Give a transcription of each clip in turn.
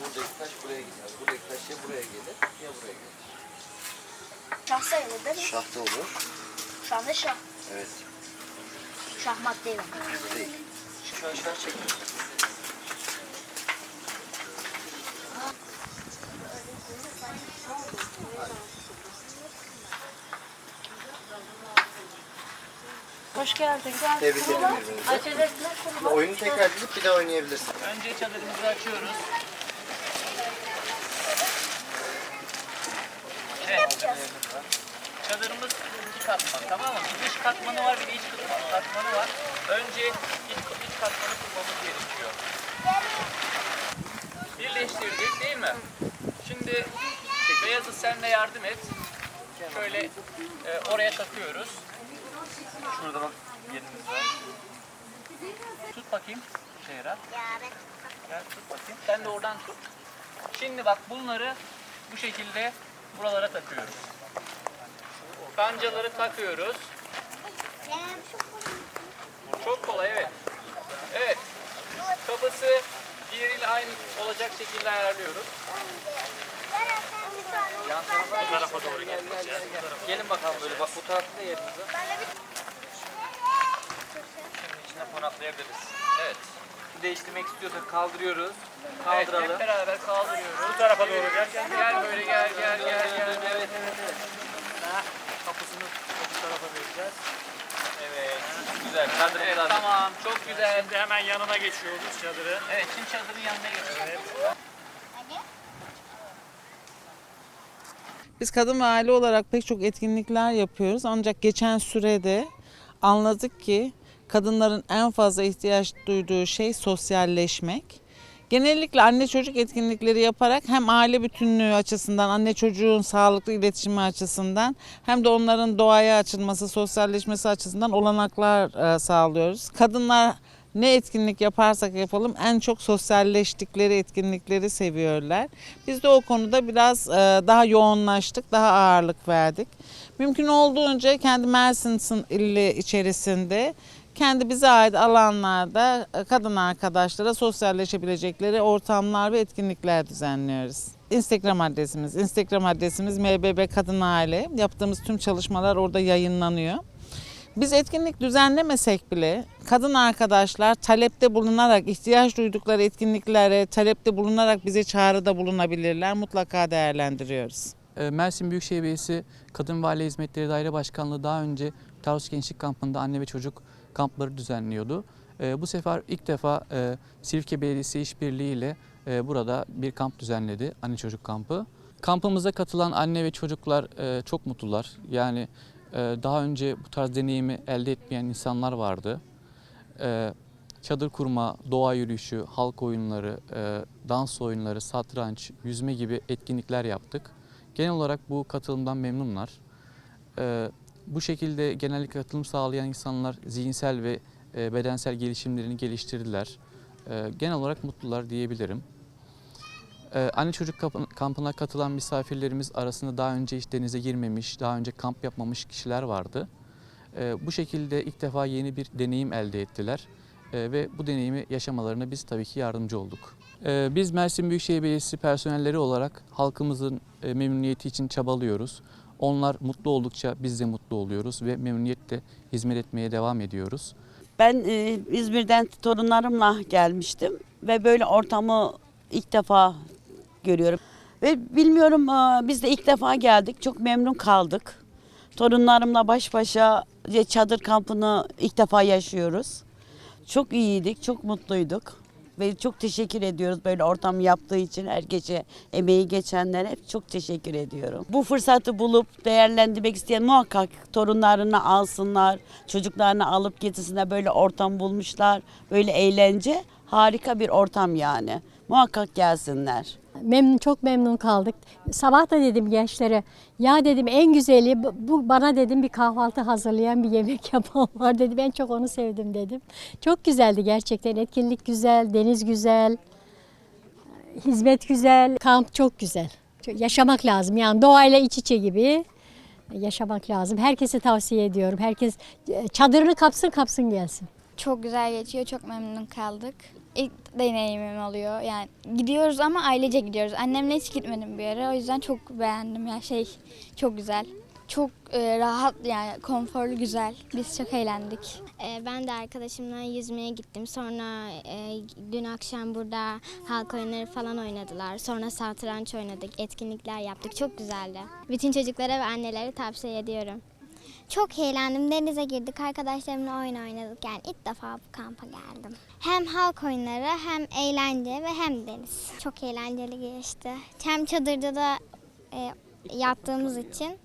Buradaki taş buraya gider. Buradaki taş ya buraya gelir ya buraya gelir değil mi? Şah da olur. Şu anda şah. Evet. Şahmat değil ama. Değil. Şöyle şöyle çekin. Hoş geldin. Tebrik ederim birbirinize. Acele etme. Şimdi oyunu tekrar edip bir daha oynayabilirsin. Önce çadırımızı açıyoruz. Evet. Çadırımız iki katman tamam mı? Bir dış katmanı var bir de iç katmanı var. Önce iç, iç katmanı kurmamız gerekiyor. Birleştirdik değil mi? Şimdi Beyazıt sen de yardım et. Şöyle e, oraya takıyoruz. Şurada bak yerimiz var. Tut bakayım Şehra. Gel tut bakayım. Sen de oradan tut. Şimdi bak bunları bu şekilde buralara takıyoruz. Kancaları takıyoruz. Çok kolay evet. Evet. Kapısı diğeriyle aynı olacak şekilde ayarlıyoruz. Yan tarafa, bu tarafa doğru gelin. Gelin bakalım böyle bak bu tarafta da yerimiz var. Şimdi içine konaklayabiliriz. Evet. Değiştirmek istiyorsak kaldırıyoruz. Kaldıralım. hep beraber kaldırıyoruz. Bu tarafa doğru. Gel, gel böyle gel gel gel gel. Evet evet evet. Kapısını bu tarafa vereceğiz. Evet. Güzel. Kaldırın evet, Tamam. Çok güzel. Şimdi hemen yanına geçiyoruz çadırın. Evet şimdi çadırın yanına geçiyoruz. Biz kadın ve aile olarak pek çok etkinlikler yapıyoruz. Ancak geçen sürede anladık ki kadınların en fazla ihtiyaç duyduğu şey sosyalleşmek. Genellikle anne çocuk etkinlikleri yaparak hem aile bütünlüğü açısından, anne çocuğun sağlıklı iletişimi açısından hem de onların doğaya açılması, sosyalleşmesi açısından olanaklar e, sağlıyoruz. Kadınlar ne etkinlik yaparsak yapalım en çok sosyalleştikleri etkinlikleri seviyorlar. Biz de o konuda biraz e, daha yoğunlaştık, daha ağırlık verdik. Mümkün olduğunca kendi Mersin ili içerisinde kendi bize ait alanlarda e, kadın arkadaşlara sosyalleşebilecekleri ortamlar ve etkinlikler düzenliyoruz. Instagram adresimiz, Instagram adresimiz MBB Kadın Aile. Yaptığımız tüm çalışmalar orada yayınlanıyor. Biz etkinlik düzenlemesek bile kadın arkadaşlar talepte bulunarak, ihtiyaç duydukları etkinliklere talepte bulunarak bize çağrıda bulunabilirler. Mutlaka değerlendiriyoruz. E, Mersin Büyükşehir Belediyesi Kadın ve Aile Hizmetleri Daire Başkanlığı daha önce Tarsus Gençlik Kampı'nda anne ve çocuk kampları düzenliyordu. E, Bu sefer ilk defa e, Silifke Belediyesi işbirliği ile e, burada bir kamp düzenledi, anne çocuk kampı. Kampımıza katılan anne ve çocuklar e, çok mutlular. Yani e, daha önce bu tarz deneyimi elde etmeyen insanlar vardı. E, Çadır kurma, doğa yürüyüşü, halk oyunları, e, dans oyunları, satranç, yüzme gibi etkinlikler yaptık. Genel olarak bu katılımdan memnunlar. Ee, bu şekilde genellikle katılım sağlayan insanlar zihinsel ve e, bedensel gelişimlerini geliştirdiler. Ee, genel olarak mutlular diyebilirim. Ee, anne çocuk kampına katılan misafirlerimiz arasında daha önce hiç denize girmemiş, daha önce kamp yapmamış kişiler vardı. Bu şekilde ilk defa yeni bir deneyim elde ettiler ve bu deneyimi yaşamalarına biz tabii ki yardımcı olduk. Biz Mersin Büyükşehir Belediyesi personelleri olarak halkımızın e, memnuniyeti için çabalıyoruz. Onlar mutlu oldukça biz de mutlu oluyoruz ve memnuniyetle hizmet etmeye devam ediyoruz. Ben e, İzmir'den torunlarımla gelmiştim ve böyle ortamı ilk defa görüyorum. Ve bilmiyorum e, biz de ilk defa geldik. Çok memnun kaldık. Torunlarımla baş başa e, çadır kampını ilk defa yaşıyoruz. Çok iyiydik, çok mutluyduk. Ve çok teşekkür ediyoruz böyle ortam yaptığı için herkese emeği geçenlere hep çok teşekkür ediyorum. Bu fırsatı bulup değerlendirmek isteyen muhakkak torunlarını alsınlar, çocuklarını alıp getirsinler böyle ortam bulmuşlar. Böyle eğlence harika bir ortam yani. Muhakkak gelsinler. Memnun çok memnun kaldık. Sabah da dedim gençlere ya dedim en güzeli bu- bana dedim bir kahvaltı hazırlayan bir yemek yapan var dedim. En çok onu sevdim dedim. Çok güzeldi gerçekten. Etkinlik güzel, deniz güzel, hizmet güzel, kamp çok güzel. Yaşamak lazım yani doğayla iç içe gibi yaşamak lazım. Herkese tavsiye ediyorum. Herkes e, çadırını kapsın kapsın gelsin. Çok güzel geçiyor. Çok memnun kaldık. İlk deneyimim oluyor. Yani gidiyoruz ama ailece gidiyoruz. Annemle hiç gitmedim bir yere. O yüzden çok beğendim. Ya şey çok güzel. Çok e, rahat yani konforlu güzel. Biz çok eğlendik. Ee, Ben de arkadaşımla yüzmeye gittim. Sonra e, dün akşam burada halk oyunları falan oynadılar. Sonra satranç oynadık, etkinlikler yaptık. Çok güzeldi. Bütün çocuklara ve annelere tavsiye ediyorum. Çok eğlendim. Denize girdik. Arkadaşlarımla oyun oynadık. Yani ilk defa bu kampa geldim. Hem halk oyunları hem eğlence ve hem deniz. Çok eğlenceli geçti. Hem çadırda da e, yattığımız için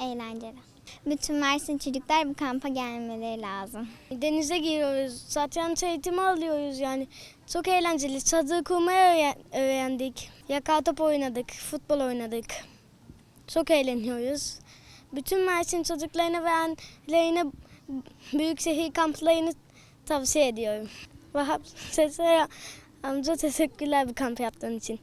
eğlenceli. Bütün Mersin çocuklar bu kampa gelmeleri lazım. Denize giriyoruz. Satranç eğitimi alıyoruz yani. Çok eğlenceli. Çadır kurmayı öğrendik. Yaka top oynadık. Futbol oynadık. Çok eğleniyoruz. Bütün Mersin çocuklarına ve annelerine büyük şehir kamplarını tavsiye ediyorum. Vahap Sese amca teşekkürler bu kamp yaptığın için.